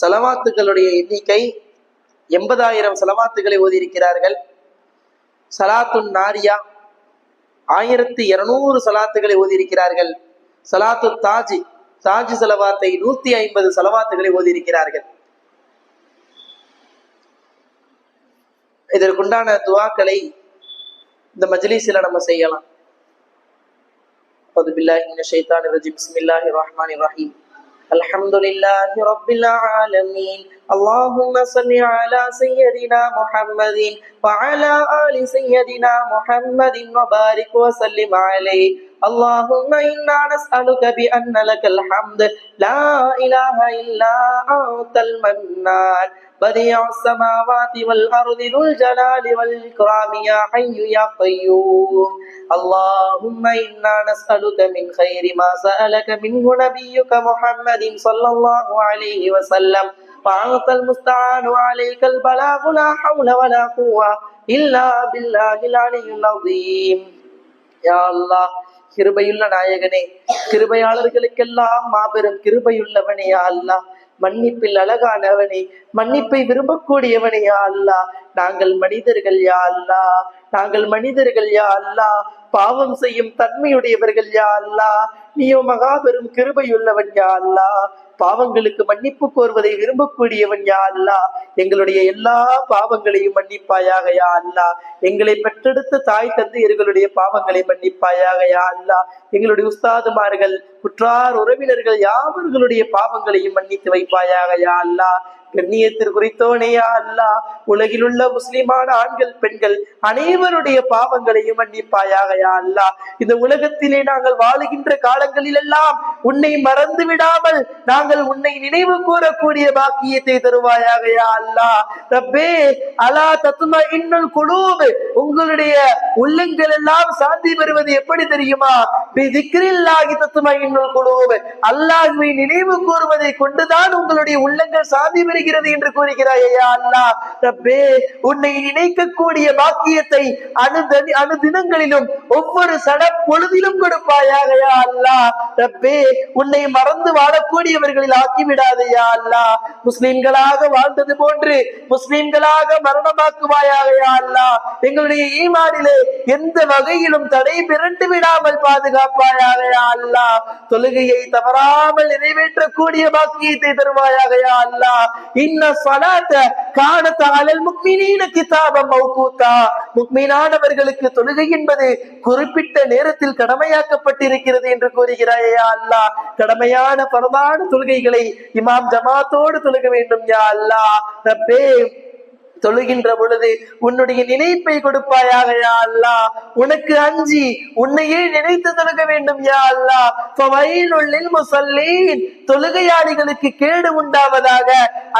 சலவாத்துகளுடைய எண்ணிக்கை எண்பதாயிரம் செலவாத்துகளை ஓதியிருக்கிறார்கள். சலாத்துன் நாரியா ஆயிரத்தி இருநூறு சலாத்துகளை ஓதியிருக்கிறார்கள். சலாத்து தாஜி தாஜி செலவாத்தை நூத்தி ஐம்பது செலவாத்துகளை ஓதியிருக்கிறார்கள். இதற்குண்டான துவாக்களை இந்த மஜ்லிஸில் நம்ம செய்யலாம். அவது பில்லாஹி ரஜி பிஸ்மில்லாஹி ரஹ்மான் ரஹீம் الحمد لله رب العالمين. اللهم صل على سيدنا محمد وعلى آل سيدنا محمد وبارك وسلم عليه. اللهم إنا نسألك بأن لك الحمد. لا إله إلا أنت المنان. بديع السماوات والأرض ذو الجلال والإكرام يا حي يا قيوم. اللهم إنا نسألك من خير ما سألك منه نبيك محمد صلى الله عليه وسلم. وأنت المستعان وعليك البلاغ لا حول ولا قوة إلا بالله العلي العظيم. يا الله. கிருபையுள்ள நாயகனே கிருபையாளர்களுக்கெல்லாம் மாபெரும் கிருபையுள்ளவனே யா அல்லாஹ் மன்னிப்பில் அழகானவனே மன்னிப்பை விரும்பக்கூடியவனே யா அல்லாஹ் நாங்கள் மனிதர்கள் யா அல்லாஹ் நாங்கள் மனிதர்கள் யா அல்லா. பாவம் செய்யும் தன்மையுடையவர்கள் யா அல்லாஹ் நீயோ மகாபெரும் கிருபையுள்ளவன் யா அல்லாஹ் பாவங்களுக்கு மன்னிப்பு கோருவதை விரும்பக்கூடியவன் யா அல்லாஹ் எங்களுடைய எல்லா பாவங்களையும் மன்னிப்பாயாக யா அல்லாஹ் எங்களை பெற்றெடுத்த தாய் தந்தையர்களுடைய பாவங்களை மன்னிப்பாயாக யா அல்லாஹ் எங்களுடைய உஸ்தாதுமார்கள் குற்றார் உறவினர்கள் யாவர்களுடைய பாவங்களையும் மன்னித்து வைப்பாயாக யா அல்லாஹ் கண்ணியத்திற்கு குறித்தோனேயா அல்லாஹ் உலகில் உள்ள முஸ்லிமான ஆண்கள் பெண்கள் அனைவருடைய பாவங்களையும் மன்னிப்பாயாக யா அல்லாஹ் இந்த உலகத்திலே நாங்கள் வாழுகின்ற காலங்களில் எல்லாம் உன்னை மறந்து விடாமல் நாங்கள் உன்னை நினைவு கூறக்கூடிய பாக்கியத்தை தருவாயாக யா அல்லாஹ் ரப்பே அலா தத்தும இன்னும் குழுவு உங்களுடைய உள்ளங்கள் எல்லாம் சாந்தி பெறுவது எப்படி தெரியுமா? திக்ரில்லாகி தத்தும இன்னும் குழுவு அல்லாஹ்வை நினைவு கூறுவதை கொண்டுதான் உங்களுடைய உள்ளங்கள் சாந்தி பெறும் பெறுகிறது என்று கூறுகிறாய் ஐயா அல்லாஹ். ரப்பே உன்னை நினைக்கக்கூடிய பாக்கியத்தை அணுதனி அணுதினங்களிலும் ஒவ்வொரு சட பொழுதிலும் கொடுப்பாயாக அல்லா அல்லாஹ். ரப்பே உன்னை மறந்து வாழக்கூடியவர்களில் ஆக்கிவிடாதையா அல்லா முஸ்லிம்களாக வாழ்ந்தது போன்று முஸ்லிம்களாக மரணமாக்குவாயாக அல்லா எங்களுடைய ஈமானிலே எந்த வகையிலும் தடை பிறண்டு விடாமல் பாதுகாப்பாயாக அல்லா தொழுகையை தவறாமல் நிறைவேற்றக்கூடிய பாக்கியத்தை தருவாயாக அல்லா இன்ன சலாத்த காணத்த அலல் முக்மினீன கிதாபம் மௌகூத்தா. முக்மீனானவர்களுக்கு தொழுகை என்பது குறிப்பிட்ட நேரத்தில் கடமையாக்கப்பட்டிருக்கிறது என்று கூறுகிறாயா அல்லா அல்லாஹ். கடமையான பரதான தொழுகைகளை இமாம் ஜமாத்தோடு தொழுக வேண்டும் யா அல்லாஹ். ரப்பே தொழுகின்ற பொழுது உன்னுடைய நினைப்பை கொடுப்பாயாக யா அல்லா. உனக்கு அஞ்சி உன்னையே நினைத்து தொழுக வேண்டும் யா அல்லாஹ் ஃபவைலுல் முஸல்லீன் தொழுகையாளிகளுக்கு கேடு உண்டாவதாக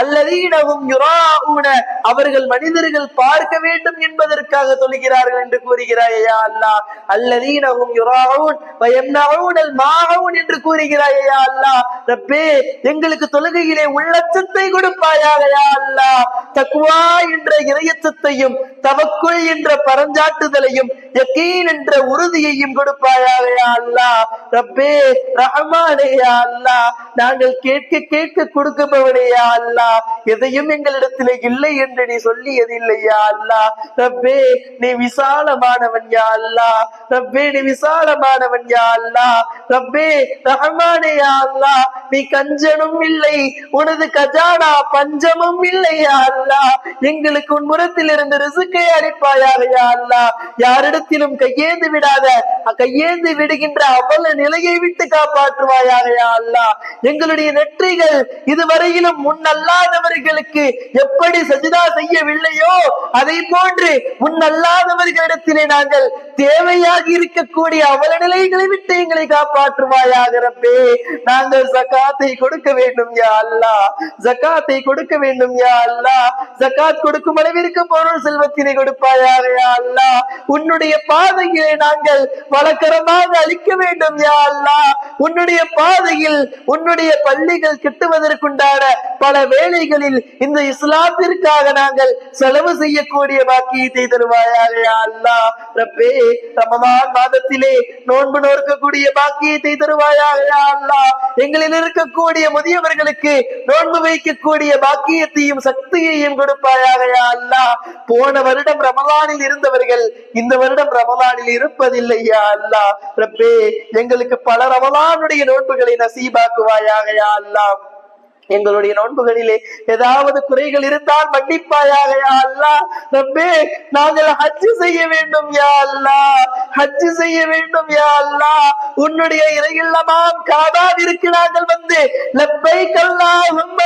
அல்லதீனவும் யுராஊன. அவர்கள் மனிதர்கள் பார்க்க வேண்டும் என்பதற்காக தொழுகிறார்கள் என்று கூறுகிறாய் யா அல்லா. அல்லதீனவும் யுராஊன். வயம்னஊனல் மாஊன் என்று கூறுகிறாய் யா அல்லாஹ் ரப்பே எங்களுக்கு தொழுகையிலே உள்ளச்சத்தை கொடுப்பாயாக யா அல்லாஹ் தக்குவாய் என்ற இறையச்சத்தையும் தவக்குள் என்ற பரஞ்சாட்டுதலையும் யக்கீன் என்ற உறுதியையும் கொடுப்பாயாவையா அல்லா. ரப்பே ரஹமானேயா அல்லா. நாங்கள் கேட்க கேட்க கொடுக்கப்பவனேயா அல்லா. எதையும் எங்களிடத்திலே இல்லை என்று நீ சொல்லியது இல்லையா அல்லா. ரப்பே நீ விசாலமானவன் யா அல்லா. ரப்பே நீ விசாலமானவன் யா அல்லா. ரப்பே ரஹமானேயா அல்லா. நீ கஞ்சனும் இல்லை உனது கஜானா பஞ்சமும் இல்லையா அல்லா. எங்க எங்களுக்கு உன் முரத்தில் இருந்து ரிசுக்கை அளிப்பாயாக அல்லா. யாரிடத்திலும் கையேந்து விடாத கையேந்து விடுகின்ற அவல நிலையை விட்டு காப்பாற்றுவாயாக அல்லா. எங்களுடைய நெற்றிகள் இதுவரையிலும் முன்னல்லாதவர்களுக்கு எப்படி சஜிதா செய்யவில்லையோ அதை போன்று முன்னல்லாதவர்களிடத்திலே நாங்கள் தேவையாக இருக்கக்கூடிய அவல நிலைகளை விட்டு எங்களை காப்பாற்றுவாயாக ரப்பே. நாங்கள் ஜகாத்தை கொடுக்க வேண்டும் யா அல்லா. ஜக்காத்தை கொடுக்க வேண்டும் யா அல்லா. ஜக்காத் கொடுக்கும் அளவிற்கு பொருள் செல்வத்தினை கொடுப்பாயாக அல்லா. உன்னுடைய பாதையிலே நாங்கள் வழக்கரமாக அளிக்க வேண்டும் யா அல்லா. உன்னுடைய பாதையில் உன்னுடைய பள்ளிகள் கிட்டுவதற்குண்டான பல வேலைகளில் இந்த இஸ்லாத்திற்காக நாங்கள் செலவு செய்யக்கூடிய பாக்கியத்தை தருவாயாக அல்லா. ரப்பே ரமலான் மாதத்திலே நோன்பு நோக்கக்கூடிய பாக்கியத்தை தருவாயாக அல்லா. எங்களில் இருக்கக்கூடிய முதியவர்களுக்கு நோன்பு வைக்கக்கூடிய பாக்கியத்தையும் சக்தியையும் கொடுப்பாயாக யா போன வருடம் ரமலானில் இருந்தவர்கள் இந்த வருடம் ரமலானில் இருப்பதில்லை அல்லா அல்லாஹ். ரப்பே எங்களுக்கு பல ரமலானுடைய நோன்புகளை நசீபாக்குவாயாக அல்லா எங்களுடைய நோன்புகளிலே ஏதாவது குறைகள் இருந்தால் மன்னிப்பாயாக யா அல்லாஹ் ரப்பே நாங்கள் ஹஜ்ஜு செய்ய வேண்டும் யா அல்லாஹ் ஹஜ்ஜு செய்ய வேண்டும் யா அல்லா. உன்னுடைய இறையில்லமாம் காபாவிற்கு நாங்கள் வந்து. லப்பை கல்லா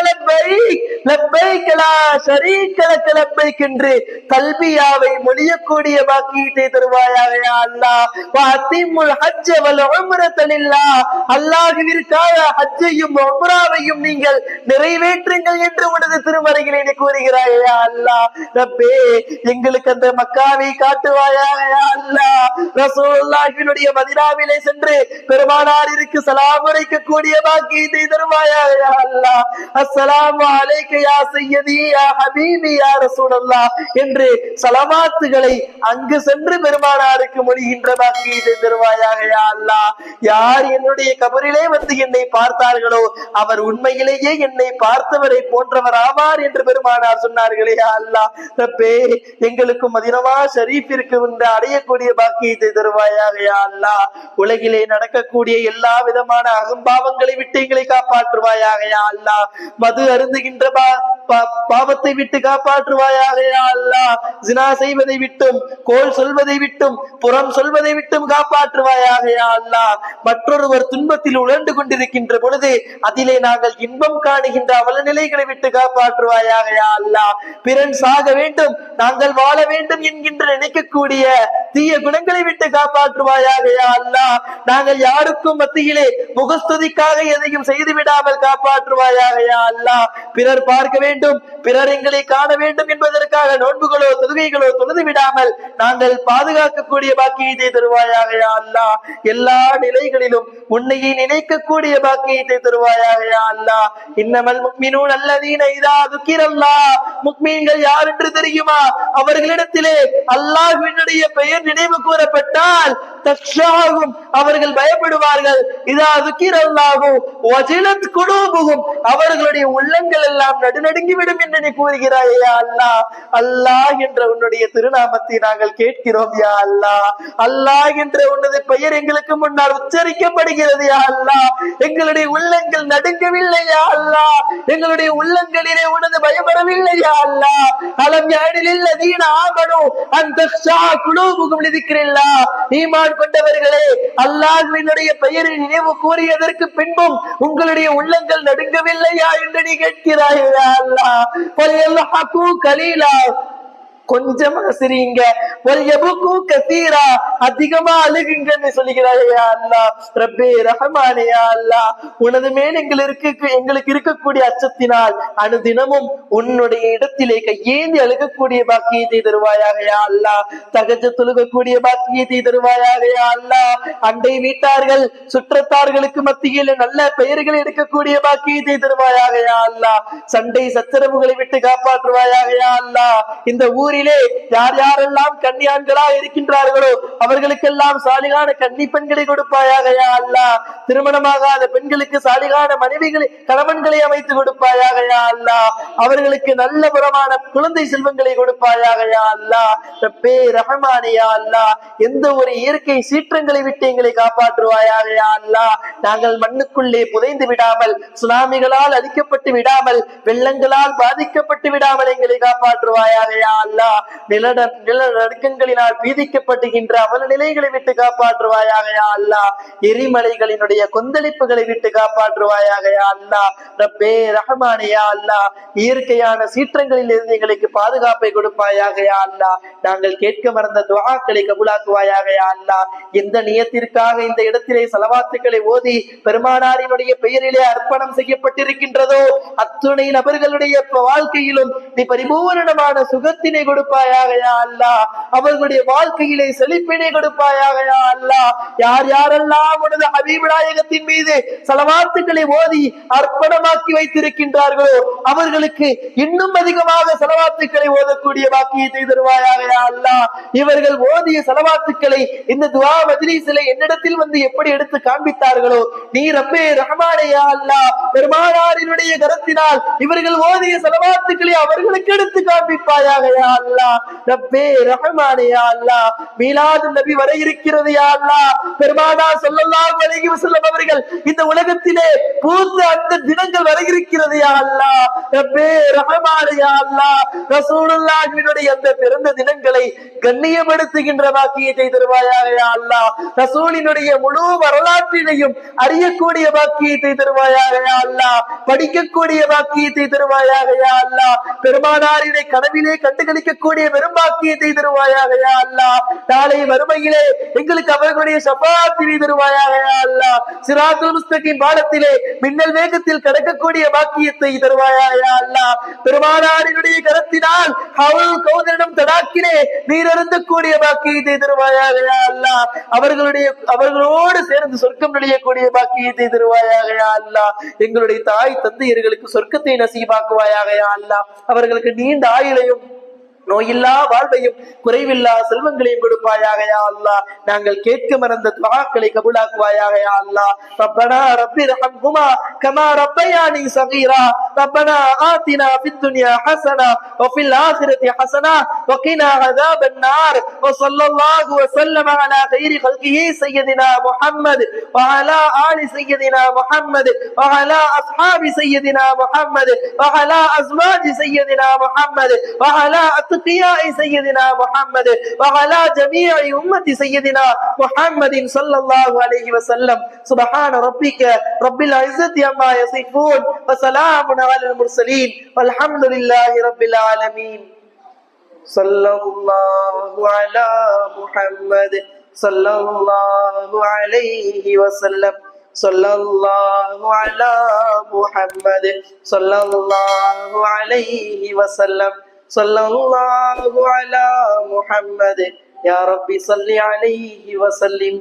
லப்பைக். லப்பை கலா சரி கலக்க லப்பைக் என்று கல்வியாவை மொழியக்கூடிய பாக்கியத்தை தருவாயாக யா அல்லாஹ் வ அத்திம்முல் ஹஜ்ஜ வல் உம்ரத அல்லாஹ்விற்காக ஹஜ்ஜையும் உம்ராவையும் நீங்கள் நிறைவேற்றுங்கள் என்று உனது திருமறையில் நீ கூறுகிறாய் அல்லா அல்லாஹ் ரப்பே எங்களுக்கு அந்த மக்காவை காட்டுவாயா? அல்லா அல்லாஹ் ரசூலுல்லாஹினுடைய மதீனாவிலே சென்று பெருமானாரிற்கு சலாம் உரைக்கக்கூடிய பாக்கியத்தை தருவாயாக யா அல்லாஹ் அலைக்க யா சய்யதி யா ஹபீபி யா ரசூலல்லாஹ் என்று சலமாத்துகளை அங்கு சென்று பெருமானாருக்கு மொழிகின்ற பாக்கியத்தை தருவாயாக யா அல்லாஹ் யார் என்னுடைய கபரிலே வந்து என்னை பார்த்தார்களோ அவர் உண்மையிலேயே என்னை பார்த்தவரை போன்றவர் ஆவார் என்று பெருமானார் சொன்னார்களே அல்லா அல்லாஹ். ரப்பே மதினமா ஷரீஃபிற்கு இந்த அடையக்கூடிய பாக்கியத்தை தருவாயாக அல்லா உலகிலே நடக்கக்கூடிய எல்லா விதமான அகம்பாவங்களை விட்டு எங்களை காப்பாற்றுவாயாக அல்லா மது அருந்துகின்ற பா- பாவத்தை விட்டு காப்பாற்றுவாயாக அல்லா ஜினா செய்வதை விட்டும் கோல் சொல்வதை விட்டும் புறம் சொல்வதை விட்டும் காப்பாற்றுவாயாக அல்லா மற்றொருவர் துன்பத்தில் உழண்டு கொண்டிருக்கின்ற பொழுது அதிலே நாங்கள் இன்பம் காணுகின்ற அவல நிலைகளை விட்டு காப்பாற்றுவாயாக அல்லா பிறன் சாக வேண்டும் நாங்கள் வாழ வேண்டும் என்கின்ற நினைக்கக்கூடிய தீய குணங்களை விட்டு காப்பாற்றுவாயாக அல்லா நாங்கள் யாருக்கும் மத்தியிலே முகஸ்துதிக்காக எதையும் செய்து விடாமல் காப்பாற்றுவாயாக அல்லா பிறர் பார்க்க வேண்டும் பிறர் எங்களை காண வேண்டும் என்பதற்காக நோன்புகளோ தொழுகைகளோ தொழுது விடாமல் நாங்கள் பாதுகாக்கக்கூடிய பாக்கியத்தை தருவாயாக அல்லா எல்லா நிலைகளிலும் உன்னையை நினைக்கக்கூடிய பாக்கியத்தை தருவாயாக அல்லா இன்னமல் முக்மினூன் அல்லதீன இதா துக்கிரல்லா. முக்மீன்கள் யார் என்று தெரியுமா? அவர்களிடத்திலே அல்லாஹ்வினுடைய பெயர் நினைவு கூறப்பட்டால் தக்ஷாகும் அவர்கள் பயப்படுவார்கள். இதா துக்கிரல்லாகும் வஜிலத் குலூபுகும் அவர்களுடைய உள்ளங்கள் எல்லாம் நடுநடுங்கிவிடும் என்று நீ கூறுகிறாய் யா அல்லாஹ் அல்லாஹ் என்ற உன்னுடைய திருநாமத்தை நாங்கள் கேட்கிறோம் யா அல்லாஹ் அல்லாஹ் என்ற உன்னது பெயர் எங்களுக்கு முன்னால் உச்சரிக்கப்படுகிறது யா அல்லாஹ் எங்களுடைய உள்ளங்கள் நடுங்கவில்லை யா அல்லாஹ் அல்லா. எங்களுடைய உள்ளங்களிலே உனது பயம் வரவில்லை யா அல்லாஹ் அலம் யானில் அதீன ஆமனு. அந்த குழுவுக்கும் நிதிக்கிறீர்களா ஈமான் கொண்டவர்களே அல்லாஹ்வினுடைய பெயரை நினைவு கூறியதற்கு பின்பும் உங்களுடைய உள்ளங்கள் நடுங்கவில்லையா என்று நீ கேட்கிறாய் அல்லா. அல்லாஹ் கலீலா. கொஞ்சமா சிரிங்க வல்யபுகு கசீரா அதிகமா அழுகுங்கன்னு சொல்லுகிறாயா அல்லா அல்லாஹ் ரப்பே ரஹமானியா அல்லா உனது மேல் எங்களுக்கு எங்களுக்கு இருக்கக்கூடிய அச்சத்தினால் அனுதினமும் உன்னுடைய இடத்திலே கையேந்தி அழுகக்கூடிய பாக்கியத்தை தருவாயாக யா அல்லாஹ் தகஜ தொழுகக்கூடிய பாக்கியத்தை தருவாயாக யா அல்லாஹ் அண்டை வீட்டார்கள் சுற்றத்தார்களுக்கு மத்தியில் நல்ல பெயர்கள் எடுக்கக்கூடிய பாக்கியத்தை தருவாயாக யா அல்லாஹ் சண்டை சச்சரவுகளை விட்டு காப்பாற்றுவாயாகையா அல்லா அல்லாஹ் இந்த ஊரிலே யார் யாரெல்லாம் கன்னியான்களா இருக்கின்றார்களோ அவர்களுக்கெல்லாம் சாலிகான கன்னி பெண்களை கொடுப்பாயாக அல்லா. திருமணமாகாத பெண்களுக்கு சாலிகான மனைவிகளை கணவன்களை அமைத்து கொடுப்பாயாக அல்லா. அவர்களுக்கு நல்ல புறமான குழந்தை செல்வங்களை கொடுப்பாயாகையா யா அல்லாஹ் ரப்பே ரஹ்மானே எந்த ஒரு இயற்கை சீற்றங்களை விட்டு எங்களை காப்பாற்றுவாயாகையா அல்லா. நாங்கள் மண்ணுக்குள்ளே புதைந்து விடாமல் சுனாமிகளால் அழிக்கப்பட்டு விடாமல் வெள்ளங்களால் பாதிக்கப்பட்டு விடாமல் எங்களை காப்பாற்றுவாயாகையா அல்லா. அல்லாஹ் நிலட நிலநடுக்கங்களினால் பீதிக்கப்படுகின்ற அவல நிலைகளை விட்டு காப்பாற்றுவாயாக யா அல்லாஹ் எரிமலைகளினுடைய கொந்தளிப்புகளை விட்டு காப்பாற்றுவாயாக யா அல்லாஹ் ரப்பே ரஹமானியா அல்லா? இயற்கையான சீற்றங்களில் இருந்து எங்களுக்கு பாதுகாப்பை கொடுப்பாயாக யா அல்லாஹ் நாங்கள் கேட்க மறந்த துவாக்களை கபூலாக்குவாயாக அல்லா? அல்லாஹ் எந்த நியத்திற்காக இந்த இடத்திலே செலவாத்துக்களை ஓதி பெருமானாரினுடைய பெயரிலே அர்ப்பணம் செய்யப்பட்டிருக்கின்றதோ? அத்துணை நபர்களுடைய வாழ்க்கையிலும் நீ பரிபூரணமான சுகத்தினை கொடுப்பாயாக அல்லா. அவர்களுடைய வாழ்க்கையிலே செழிப்பினை கொடுப்பாயாக அல்லா. யார் யாரெல்லாம் உனது ஹபீப் மீது செலவாத்துக்களை ஓதி அர்ப்பணமாக்கி வைத்திருக்கின்றார்களோ அவர்களுக்கு இன்னும் அதிகமாக செலவாத்துக்களை ஓதக்கூடிய பாக்கியத்தை தருவாயாக அல்லா. இவர்கள் ஓதிய செலவாத்துக்களை இந்த துவா மஜ்லிஸிலே என்னிடத்தில் வந்து எப்படி எடுத்து காண்பித்தார்களோ நீ ரப்பே ரஹமானையா அல்லா. பெருமானாரினுடைய கரத்தினால் இவர்கள் ஓதிய செலவாத்துக்களை அவர்களுக்கு எடுத்து காண்பிப்பாயாக அல்லா அல்லாஹ். ரப்பே ரஹ்மானே யா அல்லா மீலாது நபி வர இருக்கிறது யா அல்லா பெருமானா ஸல்லல்லாஹு அலைஹி வஸல்லம் அவர்கள் இந்த உலகத்திலே பூத்த அந்த தினங்கள் வர இருக்கிறது யா அல்லா ரப்பே ரஹமானே யா அல்லா ரசூலுல்லாஹினுடைய அந்த பிறந்த தினங்களை கண்ணியப்படுத்துகின்ற வாக்கியத்தை தருவாயாக யா அல்லா ரசூலினுடைய முழு வரலாற்றினையும் அறியக்கூடிய வாக்கியத்தை தருவாயாக யா அல்லா படிக்கக்கூடிய வாக்கியத்தை தருவாயாக யா அல்லா பெருமானாரினை கனவிலே கண்டுகளிக்க பெரும் பெரும்பாக்கியத்தை தருவாயாக யா நாளை மறுமையிலே எங்களுக்கு அவர்களுடைய சபாத்தினை தருவாயாக யா அல்லாஹ் சிராத்துல் முஸ்தகின் பாலத்திலே மின்னல் வேகத்தில் கடக்கக்கூடிய பாக்கியத்தை தருவாயாக யா பெருமானாரினுடைய கரத்தினால் அவள் கௌதரிடம் தடாக்கிலே நீர் அருந்தக்கூடிய பாக்கியத்தை தருவாயாக யா அவர்களுடைய அவர்களோடு சேர்ந்து சொர்க்கம் நுழையக்கூடிய பாக்கியத்தை தருவாயாக யா எங்களுடைய தாய் தந்தையர்களுக்கு சொர்க்கத்தை நசீபாக்குவாயாக யா அவர்களுக்கு நீண்ட ஆயுளையும் நோயில்லா வாழ்வையும் குறைவில்லா செல்வங்களையும் கொடுப்பாயாக யா நாங்கள் கேட்க மறந்த துவாக்களை கபூலாக்குவாயாக யா அல்லாஹ். ரப்பனா ரப்பி ரஹம்ஹுமா கமா ரப்பயானி சகீரா. ربنا آتنا في الدنيا حسنة وفي الآخرة حسنة وقنا عذاب النار وصلى الله وسلم على خير خلقه سيدنا محمد وعلى آل سيدنا محمد وعلى أصحاب سيدنا محمد وعلى أزواج سيدنا محمد وعلى أتقياء سيدنا محمد وعلى جميع أمة سيدنا محمد صلى الله عليه وسلم. سبحان ربك رب العزة عما يصفون وسلام على المرسلين والحمد لله رب العالمين. صلى الله على محمد صلى الله عليه وسلم. صلى الله على محمد صلى الله عليه وسلم. صلى الله على محمد. يا رب صل عليه وسلم.